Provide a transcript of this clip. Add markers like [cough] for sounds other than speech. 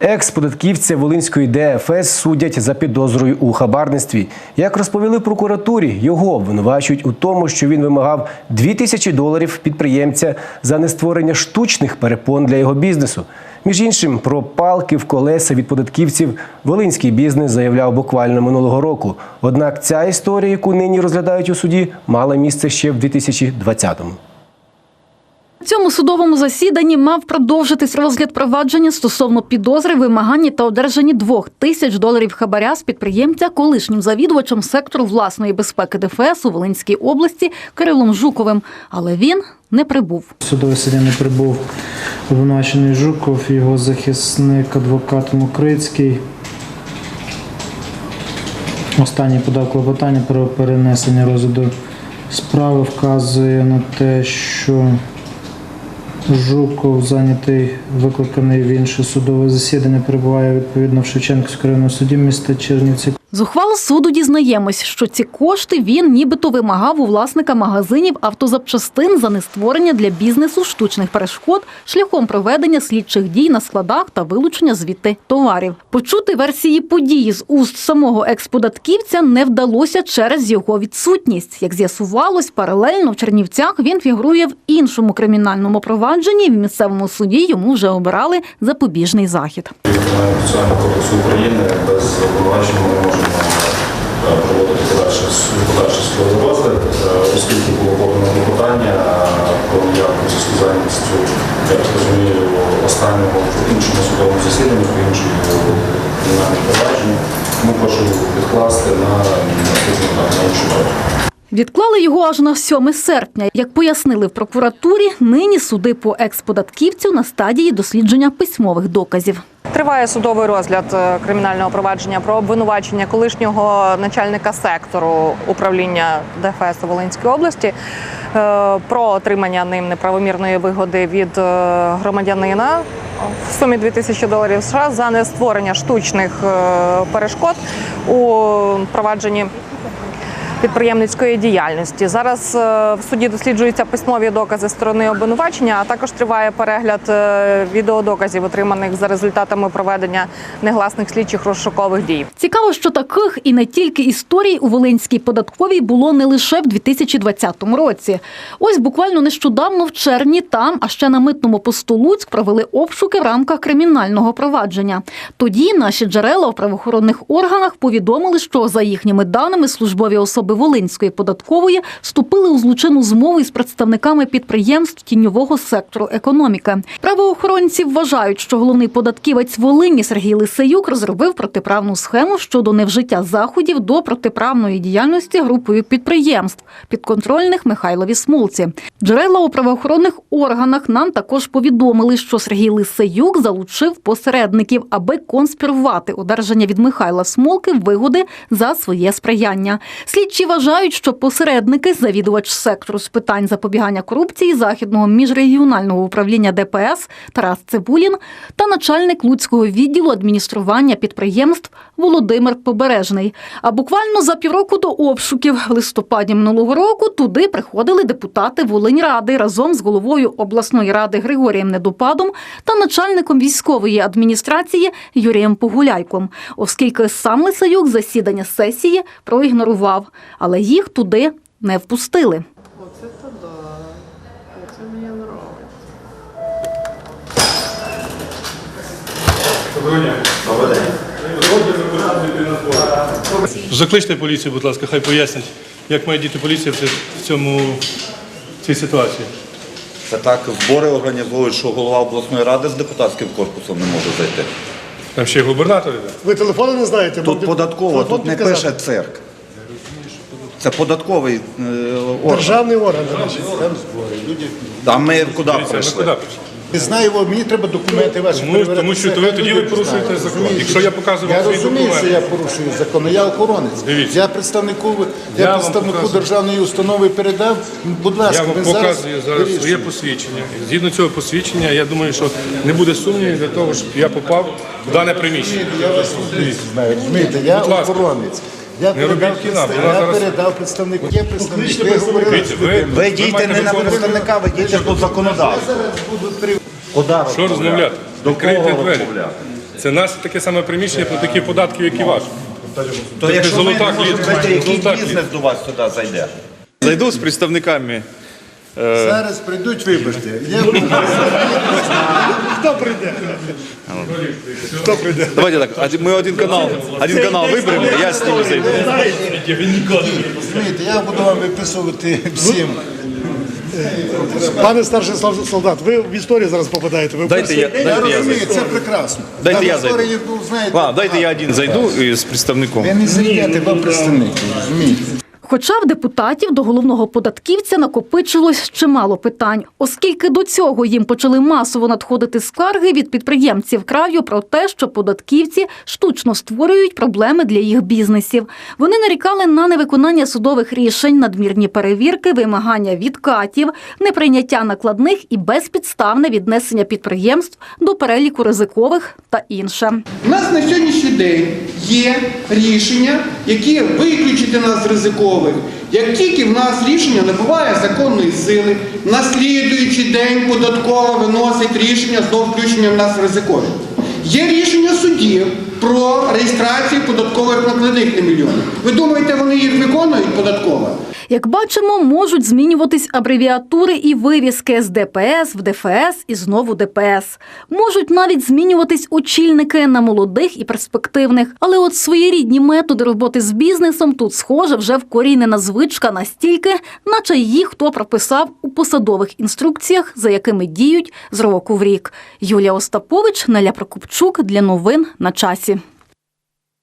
Екс-податківця Волинської ДФС судять за підозрою у хабарництві. Як розповіли прокуратурі, його обвинувачують у тому, що він вимагав 2 тисячі доларів підприємця за нестворення штучних перепон для його бізнесу. Між іншим, про палки в колеса від податківців волинський бізнес заявляв буквально минулого року. Однак ця історія, яку нині розглядають у суді, мала місце ще в 2020-му. Цьому судовому засіданні мав продовжитись розгляд провадження стосовно підозри, вимаганні та одержанні двох тисяч доларів хабаря з підприємця колишнім завідувачем сектору власної безпеки ДФС у Волинській області Кирилом Жуковим. Але він не прибув. Судове засідання прибув обвинувачений Жуков, його захисник адвокат Мокрицький. Останній подав клопотання про перенесення розгляду справи вказує на те, що Жуков зайнятий, викликаний в інше судове засідання, перебуває відповідно в Шевченківському районному суді міста Чернівці. З ухвали суду дізнаємось, що ці кошти він нібито вимагав у власника магазинів автозапчастин за нестворення для бізнесу штучних перешкод шляхом проведення слідчих дій на складах та вилучення звідти товарів. Почути версії події з уст самого експодатківця не вдалося через його відсутність. Як з'ясувалось, паралельно в Чернівцях він фігурує в іншому кримінальному провадженні. В місцевому суді йому вже обирали запобіжний захід. Кодексу України без обвинувачення е, проводити подальше розгляд, е, оскільки було подано клопотання про явку в зв'язку я так розумію, останнього в іншому судовому засіданні, по іншому кримінальному провадженні. Тому прошу відкласти на іншу дату. Відклали його аж на 7 серпня. Як пояснили в прокуратурі, нині суди по експодатківцю на стадії дослідження письмових доказів. Триває судовий розгляд е, кримінального провадження про обвинувачення колишнього начальника сектору управління ДФС у Волинській області е, про отримання ним неправомірної вигоди від е, громадянина в сумі 2000 доларів США за нестворення штучних перешкод у провадженні підприємницької діяльності. Зараз е, в суді досліджуються письмові докази сторони обвинувачення, а також триває перегляд е, відеодоказів, отриманих за результатами проведення негласних слідчих розшукових дій. Цікаво, що таких і не тільки історій у Волинській податковій було не лише в 2020 році. Ось буквально нещодавно в червні там, а ще на митному посту Луцьк провели обшуки в рамках кримінального провадження. Тоді наші джерела в правоохоронних органах повідомили, що за їхніми даними службові особи Волинської податкової вступили у злочинну змову із представниками підприємств тіньового сектору економіки. Правоохоронці вважають, що головний податківець Волині Сергій Лисеюк розробив протиправну схему щодо невжиття заходів до протиправної діяльності групою підприємств підконтрольних Михайлові Смолці. Джерела у правоохоронних органах нам також повідомили, що Сергій Лисеюк залучив посередників, аби конспірувати одержання від Михайла Смолки вигоди за своє сприяння. Слідчі вважають, що посередники, завідувач сектору з питань запобігання корупції західного міжрегіонального управління ДПС Тарас Цибулін та начальник Луцького відділу адміністрування підприємств Володимир Побережний. А буквально за півроку до обшуків в листопаді минулого року туди приходили депутати Волиньради разом з головою обласної ради Григорієм Недопадом та начальником військової адміністрації Юрієм Погуляйком, оскільки сам Лисаюк засідання сесії проігнорував, але їх туди не впустили. Оце то да. Оце мені нравиться. Закличте поліцію, будь ласка, хай пояснять, як має діти поліція в цьому в цій ситуації. Це так збори організовують, що голова обласної ради з депутатським корпусом не може зайти. Там ще й губернатор іде. Ви телефони не знаєте? Тут податково, тут не пише цирк. Це податковий е, орган. Державний орган. А ми куди прийшли? куди прийшли? Не знаю, мені треба документи ваші Тому, перевіряти. тому що Це ви тоді люди ви порушуєте знають. закон. Розумієте? Якщо я показую Я свої розумію, що документи. я порушую закон, але я охоронець. Дивіться. Я представнику, я, Я вам представнику показую. державної установи передав. Будь ласка, Я вам зараз показую зараз своє посвідчення. Згідно цього посвідчення, я думаю, що не буде сумнівів для того, щоб я попав в дане приміщення. Я вас знаю, розумієте, я Будь ласка. охоронець. Я Не робіть передав, кіна, представ- я зараз- передав представнику. Є представник. Ви говорили Дивіться, ви- Ви дійте не на представника, ви дійте до законодавства. Зараз будуть при- Куди Що розмовляти? До Відкрийте кого двері. розмовляти? Це наше таке саме приміщення про такі податків, як і ваш. То якщо ви золота не можете клітка. зайти, який Золота бізнес до вас сюди зайде? Зайду з представниками. Зараз прийдуть, вибачте. Я [laughs] Давайте так, один- ми один канал, один канал виберемо, я з ними зайду. розумієте, я буду вам виписувати всім. Пане старший сол- солдат, ви в історію зараз попадаєте. Ви в Дайте курсі? я, Я дайте я розумію, зайду. це прекрасно. Дайте Там я історії, зайду. ну, знаєте, Ладно, дайте я один зайду і з представником. Ви не зайдете, бо представник, розумієте? Хоча в депутатів до головного податківця накопичилось чимало питань, оскільки до цього їм почали масово надходити скарги від підприємців краю про те, що податківці штучно створюють проблеми для їх бізнесів. Вони нарікали на невиконання судових рішень, надмірні перевірки, вимагання відкатів, неприйняття накладних і безпідставне віднесення підприємств до переліку ризикових та інше. У нас на сьогоднішній день є рішення, які виключити нас з ризикових. Як тільки в нас рішення набуває законної сили, на слідуючий день податкова виносить рішення знов включення в нас в ризикові. Є рішення судів про реєстрацію податкових накладних на мільйони. Ви думаєте, вони їх виконують податкова? Як бачимо, можуть змінюватись абревіатури і вивіски з ДПС в ДФС і знову ДПС. Можуть навіть змінюватись очільники на молодих і перспективних. Але от своєрідні методи роботи з бізнесом тут схоже вже вкорінена звичка настільки, наче її хто прописав у посадових інструкціях, за якими діють з року в рік. Юлія Остапович, Неля Прокопчук для новин на часі.